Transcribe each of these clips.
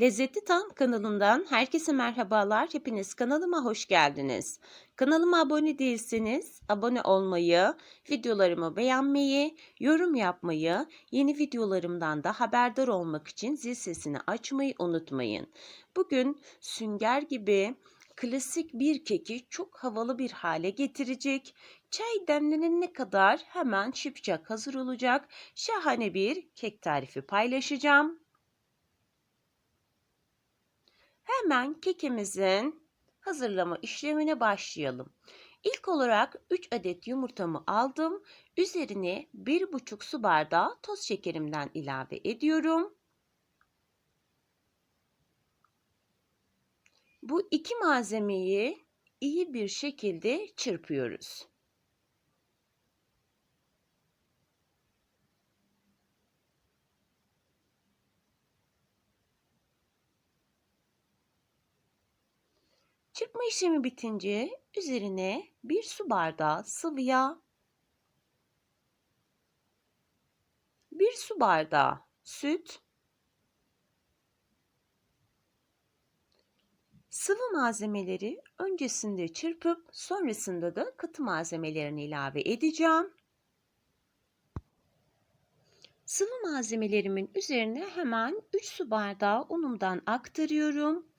Lezzetli Tam kanalından herkese merhabalar. Hepiniz kanalıma hoş geldiniz. Kanalıma abone değilseniz abone olmayı, videolarımı beğenmeyi, yorum yapmayı, yeni videolarımdan da haberdar olmak için zil sesini açmayı unutmayın. Bugün sünger gibi klasik bir keki çok havalı bir hale getirecek. Çay demlenene kadar hemen şipşak hazır olacak. Şahane bir kek tarifi paylaşacağım. Hemen kekimizin hazırlama işlemine başlayalım. İlk olarak 3 adet yumurtamı aldım. Üzerine 1,5 su bardağı toz şekerimden ilave ediyorum. Bu iki malzemeyi iyi bir şekilde çırpıyoruz. Çırpma işlemi bitince üzerine bir su bardağı sıvı yağ, bir su bardağı süt, sıvı malzemeleri öncesinde çırpıp sonrasında da katı malzemelerini ilave edeceğim. Sıvı malzemelerimin üzerine hemen 3 su bardağı unumdan aktarıyorum.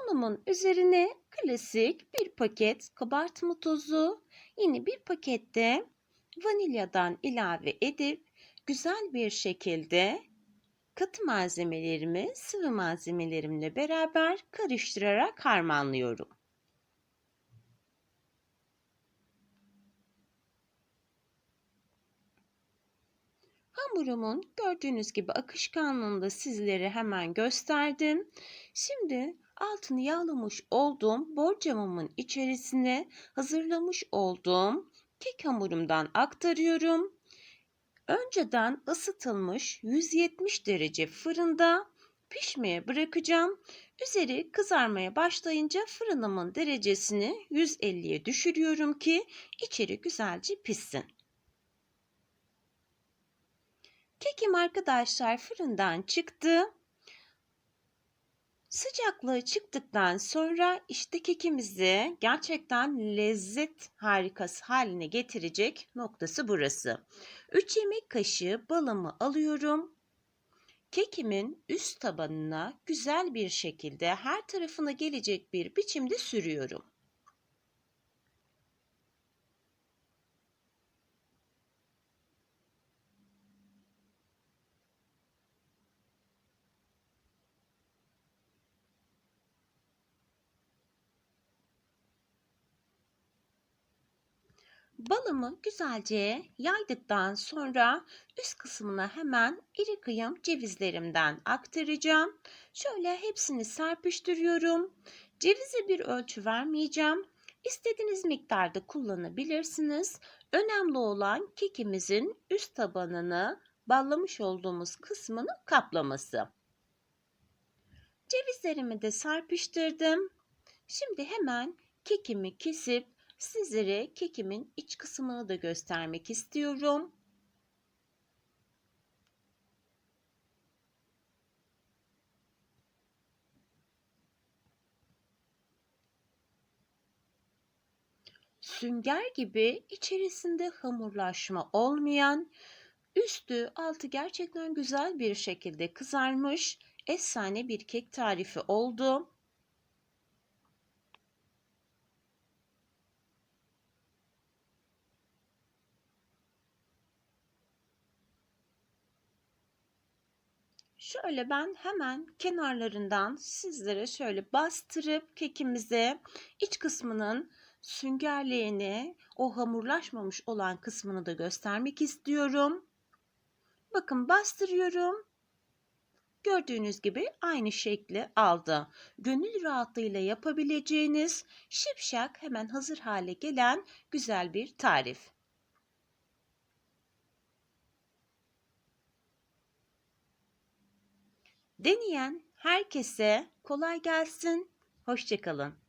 Unumun üzerine klasik bir paket kabartma tozu, yine bir pakette vanilyadan ilave edip güzel bir şekilde katı malzemelerimi sıvı malzemelerimle beraber karıştırarak harmanlıyorum. Hamurumun gördüğünüz gibi akışkanlığını da sizlere hemen gösterdim. Şimdi altını yağlamış olduğum borcamımın içerisine hazırlamış olduğum kek hamurumdan aktarıyorum. Önceden ısıtılmış 170 derece fırında pişmeye bırakacağım. Üzeri kızarmaya başlayınca fırınımın derecesini 150'ye düşürüyorum ki içeri güzelce pişsin. Kekim arkadaşlar fırından çıktı. Sıcaklığı çıktıktan sonra işte kekimizi gerçekten lezzet harikası haline getirecek noktası burası. 3 yemek kaşığı balımı alıyorum. Kekimin üst tabanına güzel bir şekilde her tarafına gelecek bir biçimde sürüyorum. Balımı güzelce yaydıktan sonra üst kısmına hemen iri kıyım cevizlerimden aktaracağım. Şöyle hepsini serpiştiriyorum. Cevize bir ölçü vermeyeceğim. İstediğiniz miktarda kullanabilirsiniz. Önemli olan kekimizin üst tabanını ballamış olduğumuz kısmını kaplaması. Cevizlerimi de serpiştirdim. Şimdi hemen kekimi kesip Sizlere kekimin iç kısmını da göstermek istiyorum. Sünger gibi içerisinde hamurlaşma olmayan, üstü altı gerçekten güzel bir şekilde kızarmış, efsane bir kek tarifi oldu. Şöyle ben hemen kenarlarından sizlere şöyle bastırıp kekimize iç kısmının süngerliğini, o hamurlaşmamış olan kısmını da göstermek istiyorum. Bakın bastırıyorum. Gördüğünüz gibi aynı şekli aldı. Gönül rahatlığıyla yapabileceğiniz şipşak hemen hazır hale gelen güzel bir tarif. Deneyen herkese kolay gelsin. Hoşçakalın.